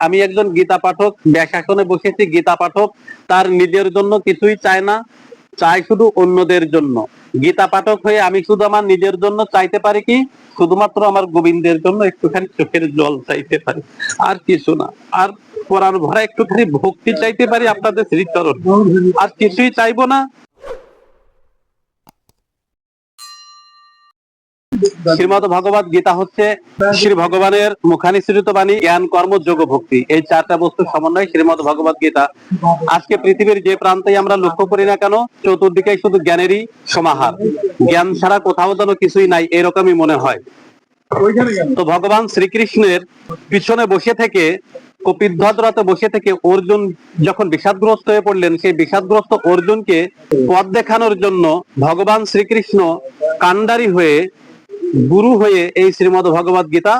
আমি একজন গীতা পাঠক ব্যাসাসনে বসেছি গীতা পাঠক। তার নিজের জন্য কিছুই চায় না চাই শুধু অন্যদের জন্য। গীতা পাঠক হয়ে আমি শুধু আমার নিজের জন্য চাইতে পারি কি? শুধুমাত্র আমার গোবিন্দের জন্য একটুখানি চোখের জল চাইতে পারি। আর কিছু না। আর কোরআন ভরা একটুখানি ভক্তি চাইতে পারি আপনাদের শ্রীচরণ। আর কিছুই চাইব না। শ্রীমদ ভগবত গীতা হচ্ছে শ্রী ভগবানের মুখানিসৃত বাণী, জ্ঞান, কর্ম যোগ ভক্তি এই চারটা বস্তু সমন্বয় শ্রীমদ ভগবত গীতা। আজকে পৃথিবীর যে প্রান্তে আমরা লক্ষ্য করি না কেন চতুর্দিকে শুধু জ্ঞানেরই সমাহার। জ্ঞান ছাড়া কোথাও যেন কিছুই নাই, এরকমই মনে হয়। তো ভগবান শ্রীকৃষ্ণের পিছনে বসে থেকে কপিধ্বজরাতে বসে থেকে অর্জুন যখন বিষাদগ্রস্ত হয়ে পড়লেন, সেই বিষাদগ্রস্ত অর্জুনকে পথ দেখানোর জন্য ভগবান শ্রীকৃষ্ণ কান্ডারি হয়ে গুরু হয়ে এই শ্রীমদ ভগবত গীতা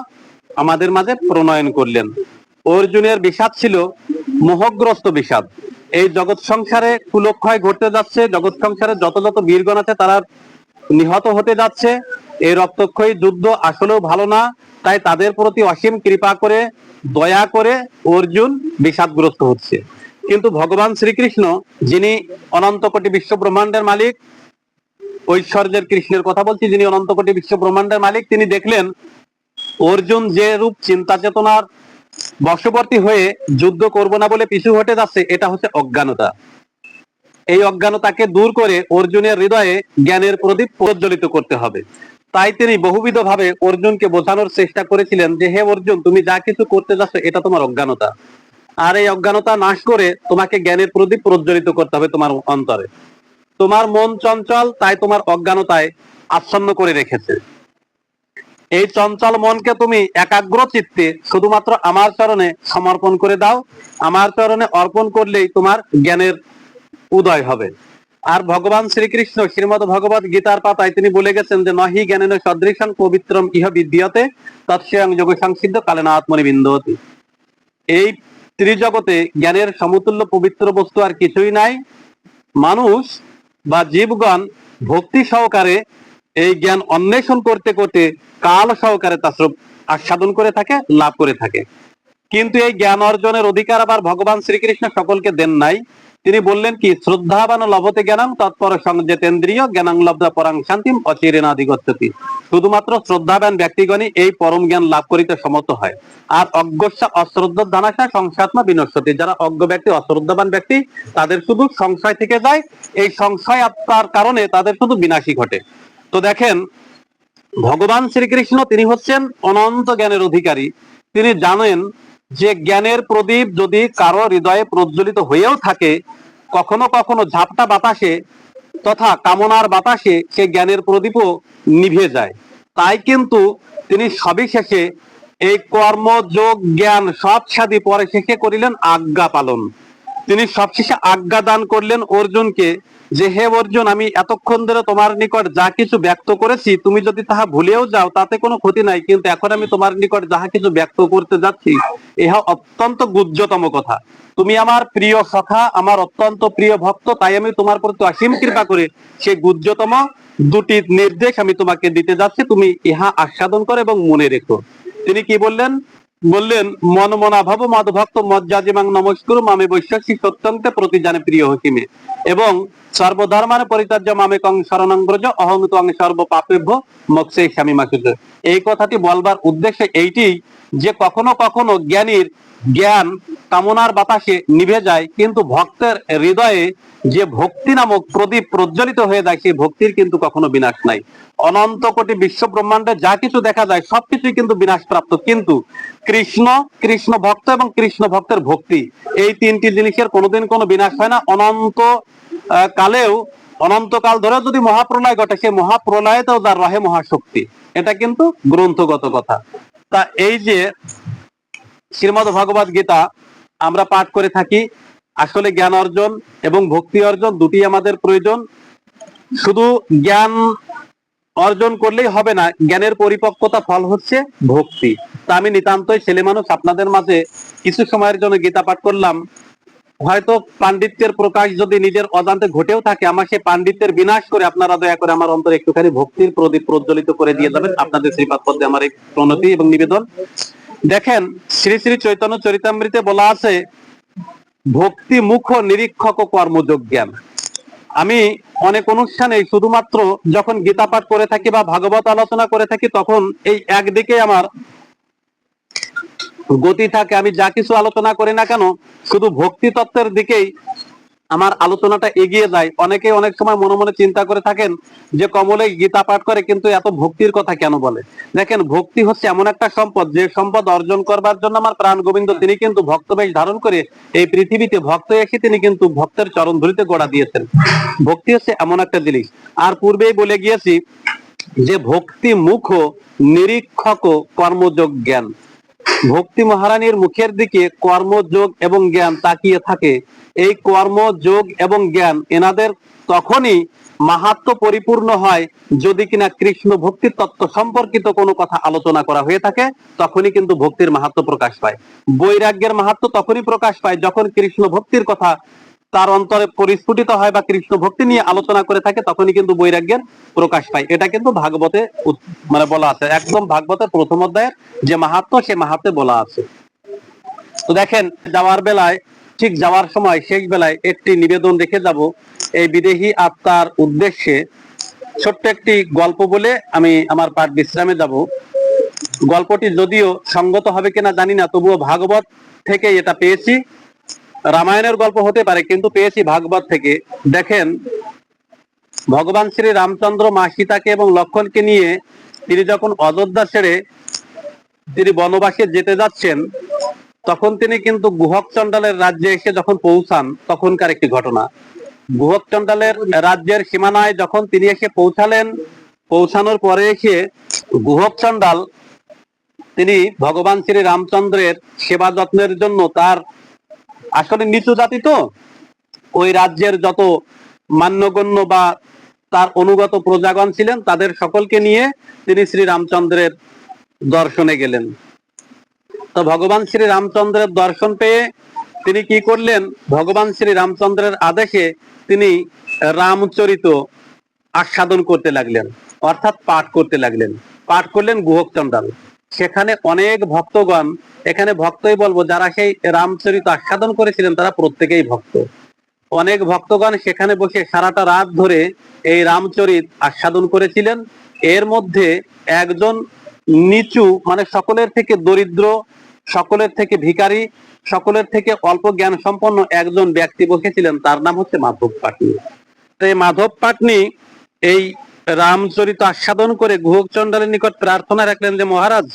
আমাদের মাঝে প্রণয়ন করলেন। অর্জুনের বিষাদ ছিল মোহগ্রস্ত বিষাদ। এই জগৎ সংসারে কুলক্ষয় ঘটতে যাচ্ছে, জগৎ সংসারে যত যত বীরগণ আছে তারা নিহত হতে যাচ্ছে। এই রক্তক্ষয়ী যুদ্ধ আসলেও ভালো না, তাই তাদের প্রতি অসীম কৃপা করে, দয়া করে অর্জুন বিষাদগ্রস্ত হচ্ছে। কিন্তু ভগবান শ্রীকৃষ্ণ, যিনি অনন্ত কোটি বিশ্ব ব্রহ্মাণ্ডের মালিক ঐশ্বর্যের কৃষ্ণের কথা বলছি, যিনি অনন্ত কোটি বিশ্ব ব্রহ্মাণ্ডের মালিক, তিনি দেখলেন অর্জুন যে রূপ চিন্তা চেতনার বশবর্তী হয়ে যুদ্ধ করব না বলে পিছু হটে যাচ্ছে, এটা হচ্ছে অজ্ঞানতা। এই অজ্ঞানতাকে দূর করে অর্জুনের হৃদয়ে জ্ঞানের প্রদীপ প্রজ্বলিত করতে হবে। তাই তিনি বহুবিধ ভাবে অর্জুনকে বোঝানোর চেষ্টা করেছিলেন যে, হে অর্জুন, তুমি যা কিছু করতে যাচ্ছ, এটা তোমার অজ্ঞানতা। আর এই অজ্ঞানতা নাশ করে তোমাকে জ্ঞানের প্রদীপ প্রজ্বলিত করতে হবে তোমার অন্তরে। তোমার মন চঞ্চল, তাই তোমার অজ্ঞানতায় আচ্ছন্ন করে রেখেছে। এই চঞ্চল মনকে তুমি একাগ্র চিত্তে শুধুমাত্র আমার চরণে সমর্পণ করে দাও। আমার চরণে অর্পণ করলেই তোমার জ্ঞানের উদয় হবে। আর ভগবান শ্রীকৃষ্ণ, শ্রীমদ ভগবত গীতার পাতায় তিনি বলে গেছেন যে, নহি জ্ঞানেন সদৃশং পবিত্রম ইহ বিদ্যতে, তৎস্বয়ং যোগ সংসিদ্ধ কালেন আত্মনি বিন্দতি। এই ত্রিজগতে জ্ঞানের সমতুল্য পবিত্র বস্তু আর কিছুই নাই। মানুষ বা জীবগণ ভক্তি সহকারে এই জ্ঞান অন্বেষণ করতে করতে কাল সহকারে তা সব আস্বাদন করে থাকে, লাভ করে থাকে। কিন্তু এই জ্ঞান অর্জনের অধিকার আবার ভগবান শ্রীকৃষ্ণ সকলকে দেন নাই। তিনি বললেন কি, শ্রদ্ধাবান লভতে জ্ঞানাং, তৎপর সংযেতেন্দ্রিয় জ্ঞানাং লব্ধা পরাং শান্তিম অচিরেন আধিগত্যতি শুধুমাত্র শ্রদ্ধাবান ব্যক্তিগণই এই পরম জ্ঞান লাভ করিতে সমর্থ হয়। আর অজ্ঞস্যা অশ্রদ্ধ দানাশা সংসাত্মা বিনশ্বতি। যারা অজ্ঞ ব্যক্তি, অশ্রদ্ধাবান ব্যক্তি, তাদের শুধু সংশয় থেকে যায়। এই সংশয় আত্মার কারণে তাদের শুধু বিনাশী ঘটে। তো দেখেন, ভগবান শ্রীকৃষ্ণ তিনি হচ্ছেন অনন্ত জ্ঞানের অধিকারী। তিনি জানেন যে জ্ঞানের প্রদীপ যদি কারও হৃদয়ে প্রজ্বলিত হয়েও থাকে, কখনো কখনো ঝাপটা বাতাসে তথা কামনার বাতাসে সে জ্ঞানের প্রদীপও নিভে যায়। তাই কিন্তু তিনি সবিশেষে এই কর্ম, যোগ, জ্ঞান সব সাদি পরে শেষে করিলেন আজ্ঞা পালন। তিনি সবশেষে আজ্ঞা দান করলেন অর্জুনকে যে, হে অর্জুন, আমি এতক্ষণ ধরে তোমার নিকট যা কিছু ব্যক্ত করেছি, তুমি যদি তাহা ভুলেও যাও, তাতে কোনো ক্ষতি নাই। কিন্তু এখন আমি তোমার নিকট যাহা কিছু ব্যক্ত করতে যাচ্ছি, ইহা অত্যন্ত গুজ্জতম কথা। তুমি আমার প্রিয় সখা, আমার অত্যন্ত প্রিয় ভক্ত, তাই আমি তোমার প্রতি অসীম কৃপা করে সেই গুজ্জতম দুটি নির্দেশ আমি তোমাকে দিতে যাচ্ছি। তুমি ইহা আস্বাদন করো এবং মনে রেখো। তিনি কি বললেন? বললেন, মন মনা ভব মদ ভক্ত মজ্জাজিমাং নমস্কুর, মামে বৈশ্বাসী সত্যন্তে প্রতি জানে প্রিয় হকিমে। এবং সর্বধর্মানে পরিত্যাজ্য মামে কং শরণাঙ্গ্রজ অহং তং সর্ব পাপেভ্য মক্ষে স্বামী মাসুজ এই কথাটি বলবার উদ্দেশ্য এইটি যে কখনো কখনো জ্ঞানীর জ্ঞান কামনার বাতাসে নিভে যায়, কিন্তু ভক্তের হৃদয়ে যে ভক্তি নামক প্রদীপ প্রজ্বলিত হয়ে যায়, সেই ভক্তির কিন্তু কখনো বিনাশ নাই। অনন্ত কোটি বিশ্ব ব্রহ্মাণ্ডে যা কিছু দেখা যায় সবকিছুই কিন্তু বিনাশ প্রাপ্ত কিন্তু কৃষ্ণ কৃষ্ণ ভক্ত এবং কৃষ্ণ ভক্তের ভক্তি, এই তিনটি জিনিসের কোনোদিন কোনো বিনাশ হয় না। অনন্ত কালেও অনন্তকাল ধরে যদি মহাপ্রলয় ঘটে, সেই মহাপ্রলয়েতেও তার রহে মহাশক্তি। এটা কিন্তু গ্রন্থগত কথা। তা এই যে শ্রীমদ ভগবত গীতা আমরা পাঠ করে থাকি, আসলে জ্ঞান অর্জন এবং ভক্তি অর্জন দুটি আমাদের প্রয়োজন। শুধু জ্ঞান অর্জন করলেই হবে না, জ্ঞানের পরিপক্কতা ফল হচ্ছে ভক্তি। তা আমি নিতান্তই ছেলে মানুষ, আপনাদের মাঝে কিছু সময়ের জন্য গীতা পাঠ করলাম। হয়তো পাণ্ডিত্যের প্রকাশ যদি নিজের অজান্তে ঘটেও থাকে, আমার সেই পাণ্ডিত্যের বিনাশ করে আপনারা দয়া করে আমার অন্তরে একটুখানি ভক্তির প্রদীপ প্রজ্বলিত করে দিয়ে যাবেন। আপনাদের শ্রীপাদ পদ্মে আমার এই প্রণতি এবং নিবেদন। দেখেন, শ্রী শ্রী চৈতন্য চরিতামৃতে বলা আছে, ভক্তি মুখ নিরীক্ষক কর্মযোগ জ্ঞান আমি অনেক অনুষ্ঠানে শুধুমাত্র যখন গীতা পাঠ করে থাকি বা ভাগবত আলোচনা করে থাকি, তখন এই একদিকে আমার গতি থাকে, আমি যা কিছু আলোচনা করি না কেন, শুধু ভক্তি তত্ত্বের দিকেই আমার আলোচনাটা এগিয়ে যায়। অনেকে অনেক সময় মনে মনে চিন্তা করে থাকেন যে কমলে গীতা পাঠ করে, কিন্তু এত ভক্তির কথা কেন বলে? দেখেন, ভক্তি হচ্ছে এমন একটা সম্পদ, যে সম্পদ অর্জন করবার জন্য আমার প্রাণ গোবিন্দ, তিনি কিন্তু ভক্তবেশ ধারণ করে এই পৃথিবীতে ভক্ত এসে তিনি কিন্তু ভক্তের চরণ ধরিতে গোড়া দিয়েছেন। ভক্তি হচ্ছে এমন একটা জিনিস। আর পূর্বেই বলে গিয়েছি যে ভক্তি মুখ নিরীক্ষক, কর্মযোগ জ্ঞান। ভক্তি মহারানীর মুখের দিকে কর্মযোগ এবং জ্ঞান তাকিয়ে থাকে। এই কর্মযোগ এবং জ্ঞান এনাদের তখনই মাহাত্ম পরিপূর্ণ হয় যদি কিনা কৃষ্ণ ভক্তি তত্ত্ব সম্পর্কিত কোনো কথা আলোচনা করা হয়ে থাকে, তখনই কিন্তু ভক্তির মাহাত্ম প্রকাশ পায়। বৈরাগ্যের মাহাত্ম তখনই প্রকাশ পায় যখন কৃষ্ণ ভক্তির কথা তার অন্তরে পরিস্ফুটিত হয় বা কৃষ্ণ ভক্তি নিয়ে আলোচনা করে থাকে, তখনই কিন্তু বৈরাগ্যের প্রকাশ পায়। এটা কিন্তু ভাগবতে মানে বলা আছে। একদম ভাগবতের প্রথম অধ্যায়ের যে মাহাত্ম, সে মাহাত্মে বলা আছে। তো দেখেন, যাওয়ার বেলায়, ঠিক যাওয়ার সময়, শেষ বেলায় একটি নিবেদন রেখে যাব। এই বিদেহী আত্মার উদ্দেশ্যে ছোট্ট একটি গল্প বলে আমি আমার পাঠ বিশ্রামে যাব। গল্পটি যদিও সঙ্গত হবে কিনা জানি না, তবুও ভাগবত থেকে এটা পেয়েছি। রামায়ণের গল্প হতে পারে, কিন্তু পেয়েছি ভাগবত থেকে। দেখেন, ভগবান শ্রী রামচন্দ্র মা সীতাকে এবং লক্ষণকে নিয়ে তিনি যখন অযোধ্যা ছেড়ে তিনি বনবাসে যেতে যাচ্ছেন, তখন তিনি কিন্তু গুহক চন্ডালের রাজ্যে এসে যখন পৌঁছান, তখনকার একটি ঘটনা। গুহক চন্ডালের রাজ্যের সীমানায় যখন তিনি এসে পৌঁছালেন, পৌঁছানোর পরে এসে গুহক চন্ডাল তিনি ভগবান শ্রী রামচন্দ্রের সেবা যত্নের জন্য তার আসলে নিচু জাতি তো। ওই রাজ্যের যত মান্যগণ্য বা তার অনুগত প্রজাগণ ছিলেন, তাদের সকলকে নিয়ে তিনি শ্রী রামচন্দ্রের দর্শনে গেলেন। তো ভগবান শ্রী রামচন্দ্রের দর্শন পেয়ে তিনি কি করলেন? ভগবান শ্রী রামচন্দ্রের আদেশে তিনি রামচরিত আস্বাদন করতে লাগলেন, অর্থাৎ পাঠ করতে লাগলেন। পাঠ করলেন গুহক চন্ডাল সেখানে অনেক ভক্তগণ, এখানে ভক্তই বলব, যারা সেই রামচরিত আস্বাদন করেছিলেন, তারা প্রত্যেকেই ভক্ত। অনেক ভক্তগণ সেখানে বসে সারাটা রাত ধরে এই রামচরিত আস্বাদন করেছিলেন। এর মধ্যে একজন নিচু মানে সকলের থেকে দরিদ্র, সকলের থেকে ভিখারি, সকলের থেকে অল্প জ্ঞান সম্পন্ন একজন ব্যক্তি বসেছিলেন, তার নাম হচ্ছে মাধব পাটনি। এই মাধব পাটনি এই রামচরিত আস্বাদন করে গুহক চন্ডালের নিকট প্রার্থনা রাখলেন যে, মহারাজ,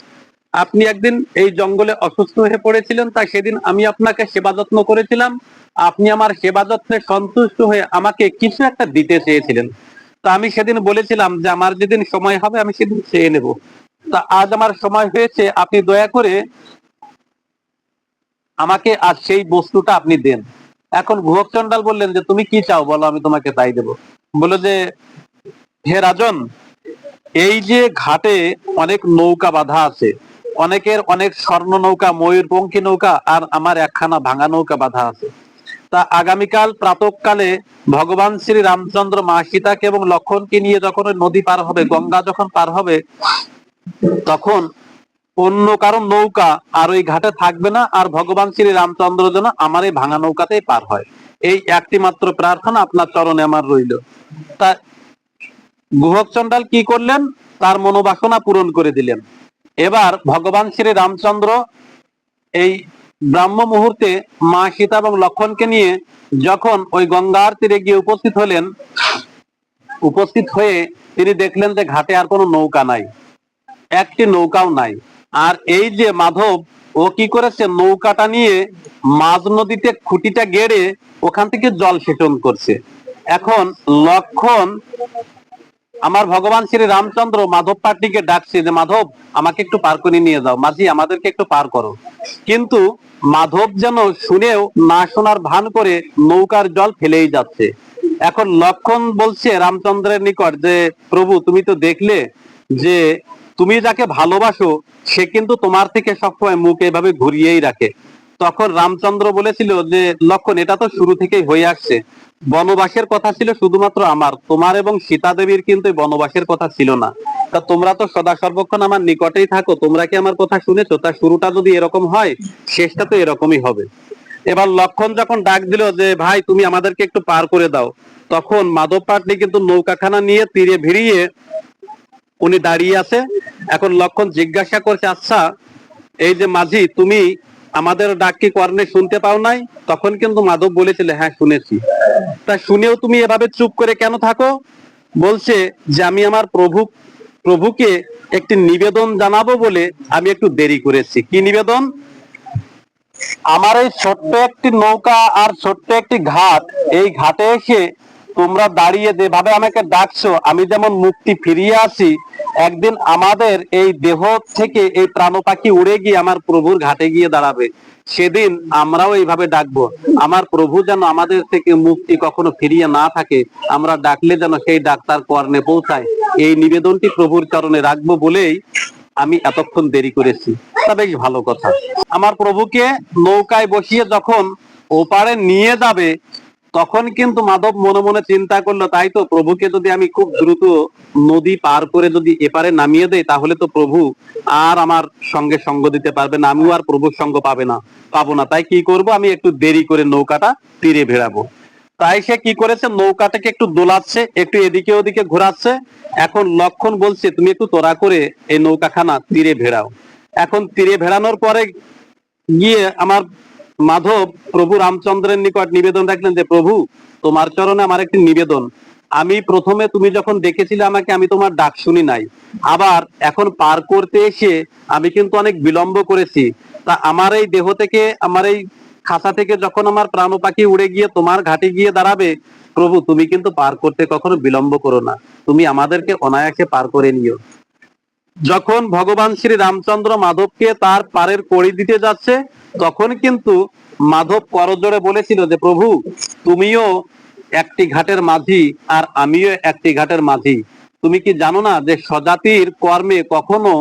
আপনি একদিন এই জঙ্গলে অসুস্থ হয়ে পড়েছিলেন, তাই সেদিন আমি আপনাকে সেবা যত্ন করেছিলাম। আপনি আমার সেবা যত্নে সন্তুষ্ট হয়ে আমাকে কিছু একটা দিতে চেয়েছিলেন। তা আমি সেদিন বলেছিলাম যে, আমার যেদিন সময় হবে, আমি সেদিন চেয়ে নেব। তা আজ আমার সময় হয়েছে, আপনি দয়া করে আমাকে আজ সেই বস্তুটা আপনি দেন। এখন গুহক চন্ডাল বললেন যে, তুমি কি চাও? বলো, আমি তোমাকে তাই দেব। বলল যে হে রাজন, এই যে ঘাটে অনেক নৌকা বাঁধা আছে, অনেকের অনেক স্বর্ণ নৌকা ময়ূরপঙ্খী নৌকা আর আমার একখানা ভাঙা নৌকা বাঁধা আছে। তা আগামীকাল প্রাতকালে ভগবান শ্রী রামচন্দ্র মা সীতাকে এবং লক্ষণকে নিয়ে যখন নদী পার হবে, গঙ্গা যখন পার হবে, তখন অন্য কারও নৌকা আর ওই ঘাটে থাকবে না আর ভগবান শ্রী রামচন্দ্র যেন আমার এই ভাঙা নৌকাতেই পার হয়। এই একটি মাত্র প্রার্থনা আপনার চরণে আমার রইল। তা গুহক চন্ডাল কি করলেন? তার মনোবাসনা পূরণ করে দিলেন। এবার ভগবান শ্রী রামচন্দ্র এই ব্রাহ্ম মুহূর্তে মা সীতা এবং লক্ষণকে নিয়ে যখন ওই গঙ্গার তীরে গিয়ে উপস্থিত হলেন, উপস্থিত হয়ে তিনি দেখলেন যে ঘাটে আর কোনো নৌকা নাই, একটি নৌকাও নাই। আর এই যে মাধব, ও কি করেছে? নৌকাটা নিয়ে মাঝ নদীতে খুঁটিটা গেড়ে ওখান থেকে জল সেচন করছে। এখন লক্ষণ আমার ভগবান শ্রী রামচন্দ্র মাধব পাটনিকে ডাকছে যে, মাধব, আমাকে একটু পার করে নিয়ে যাও। মাঝি, আমাদেরকে একটু পার করো। কিন্তু মাধব যেন শুনেও না শোনার ভান করে নৌকার জল ফেলেই যাচ্ছে। এখন লক্ষণ বলছে রামচন্দ্রের নিকট যে, প্রভু, তুমি তো দেখলে যে, তুমি যাকে ভালোবাসো, সে কিন্তু তোমার থেকে সবসময় মুখ এভাবে ঘুরিয়েই রাখে। তখন রামচন্দ্র বলেছিল যে, লক্ষণ, এটা তো শুরু থেকেই হয়ে আসছে। বনবাসের কথা ছিল শুধুমাত্র আমার। তোমার এবং সীতা দেবীর কিন্তু বনবাসের কথা ছিল না। তা তোমরা তো সদা সর্বক্ষণ আমার নিকটেই থাকো। তোমরা কি আমার কথা শুনেছো? তা শুরুটা যদি এরকম হয়, শেষটা তো এরকমই হবে। এবার লক্ষণ যখন ডাক দিল যে, ভাই, তুমি আমাদেরকে একটু পার করে দাও। তখন মাধব পাটনি কিন্তু নৌকাখানা নিয়ে তীরে ভিড়িয়ে উনি দাঁড়িয়ে আছে। এখন লক্ষণ জিজ্ঞাসা করছে আচ্ছা এই যে মাঝি, তুমি আমাদের ডাক কি কর্ণে শুনতে পাও নাই? তখন কিন্তু মাধব বলেছিল হ্যাঁ শুনেছি। তা শুনেও তুমি এভাবে চুপ করে কেন থাকো? বলছে যে, আমি আমার প্রভু, প্রভুকে একটি নিবেদন জানাব বলে আমি একটু দেরি করেছি। কি নিবেদন? আমার এই ছোট্ট একটি নৌকা আর ছোট্ট একটি ঘাট, এই ঘাটে এসে তোমরা দাঁড়িয়ে যেভাবে আমাকে ডাকছো, আমি যেমন মুক্তি ফিরিয়ে আসি একদিন আমাদের এই দেহ থেকে এই প্রাণ পাখি উড়ে গিয়ে আমার প্রভুর ঘাটে গিয়ে দাঁড়াবে। সেদিন আমরাও এইভাবে ডাকবো। আমার প্রভু যেন আমাদের থেকে মুক্তি কখনো ফিরিয়ে না থাকে, আমরা ডাকলে যেন সেই ডাক্তার কর্ণে পৌঁছায়। এই নিবেদনটি প্রভুর চরণে রাখব বলেই আমি এতক্ষণ দেরি করেছি। তা বেশ ভালো কথা। আমার প্রভুকে নৌকায় বসিয়ে যখন ওপারে নিয়ে যাবে তখন কিন্তু মাধব মনে মনে চিন্তা করল, তাই তো প্রভুকে যদি আমি খুব দ্রুত নদী পার করে যদি এপারে নামিয়ে দেই, তাহলে তো প্রভু আর আমার সঙ্গে সঙ্গ দিতে পারবে না, আমিও আর প্রভুর সঙ্গ পাবে না, পাবো না। তাই কি করব? আমি একটু দেরি করে নৌকাটা তীরে ভেড়াবো। তাই সে কি করেছে? নৌকাটাকে একটু দোলাচ্ছে, একটু এদিকে ওদিকে ঘোরাচ্ছে। এখন লক্ষণ বলছে, তুমি একটু তোরা করে এই নৌকাখানা তীরে ভেড়াও। এখন তীরে ভেড়ানোর পরে গিয়ে আমার মাধব, প্রভু রামচন্দ্রের নিকট নিবেদন রাখলেন যে, প্রভু, তোমার চরণে আমার একটি নিবেদন। আমি প্রথমে তুমি যখন ডেকেছিলে আমাকে, আমি তোমার ডাক শুনি নাই। আবার এখন পার করতে এসে আমি কিন্তু অনেক বিলম্ব করেছি। তা আমার এই দেহ থেকে, আমার এই খাসা থেকে যখন আমার প্রাণ পাখি উড়ে গিয়ে তোমার ঘাটে গিয়ে দাঁড়াবে, প্রভু, তুমি কিন্তু পার করতে কখনো বিলম্ব করো না। তুমি আমাদেরকে অনায়াসে পার করে নিও। যখন ভগবান শ্রী রামচন্দ্র মাধবকে তার পারের কড়ি দিতে যাচ্ছে, তখন কিন্তু মাধব করজোড়ে বলেছিল যে, প্রভু, তুমিও একটি ঘাটের মাঝি আর আমিও একটি ঘাটের মাঝি। তুমি কি জানো না যে স্বজাতির কর্মে কখনো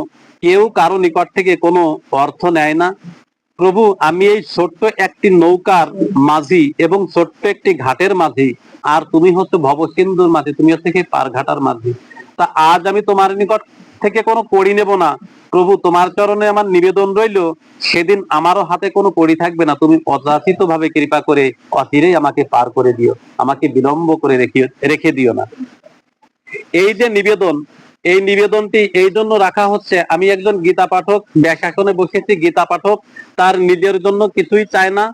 কেউ কারও নিকট থেকে কোনো অর্থ নেয় না? প্রভু, আমি এই ছোট্ট একটি নৌকার মাঝি এবং ছোট্ট একটি ঘাটের মাঝি, আর তুমি হচ্ছে ভবসিন্ধুর মাঝি, তুমি হচ্ছে পার ঘাটার মাঝি। তা আজ আমি তোমার নিকট থেকে কোনো কড়ি নেব না। প্রভু, তোমার চরণে আমার নিবেদন রইল। সেদিন আমারও হাতে কোনো কড়ি থাকবে না। তুমি অযাচিত ভাবে কৃপা করে অচিরেই আমাকে পার করে দিও। আমাকে বিলম্ব করে রেখে রেখে দিও না। এই যে নিবেদন, এই নিবেদনটি এই জন্য রাখা হচ্ছে, আমি একজন গীতা পাঠক ব্যাসাসনে বসেছি গীতা পাঠক, তার নিজের জন্য কিছুই চায় না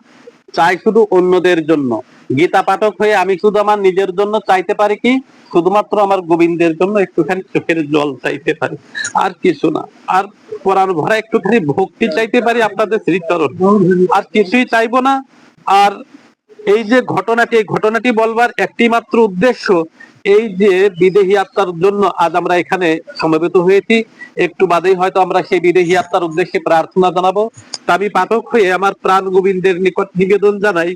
চাই শুধু অন্যদের জন্য। গীতা পাঠক হয়ে আমি শুধু আমার নিজের জন্য চাইতে পারি কি? শুধুমাত্র আমার গোবিন্দের জন্য একটুখানি চোখের জল চাইতে পারি। আর কিছু না। আর পরার ভরা একটুখানি ভক্তি চাইতে পারি আপনাদের শ্রীচরণ। আর কিছুই চাইব না। আর এই যে ঘটনাটি, এই ঘটনাটি বলবার একটি মাত্র উদ্দেশ্য, এই যে বিদেহী আত্মার জন্য আজ আমরা এখানে সমবেত হয়েছি। একটু বাদেই হয়তো আমরা সেই বিদেহী আত্মার উদ্দেশ্যে প্রার্থনা জানাব। আমি পাঠক হয়ে আমার প্রাণ গোবিন্দের নিকট নিবেদন জানাই।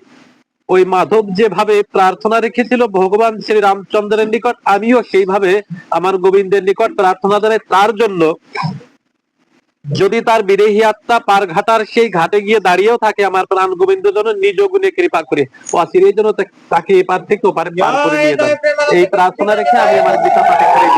ওই মাধব যেভাবে প্রার্থনা রেখেছিল, ভগবান শ্রী রামচন্দ্রের নিকট, আমিও সেইভাবে আমার গোবিন্দের নিকট প্রার্থনা জানাই। তার জন্য যদি তার বিদেহী আত্মা পার ঘাটার সেই ঘাটে গিয়ে দাঁড়িয়েও থাকে, আমার প্রাণ গোবিন্দ যেন নিজ গুণে কৃপা করে। অচিরেই যেন তাকে এপার থেকে ওপারে এই প্রার্থনা রেখে আমি আমার গীতা পাঠে করে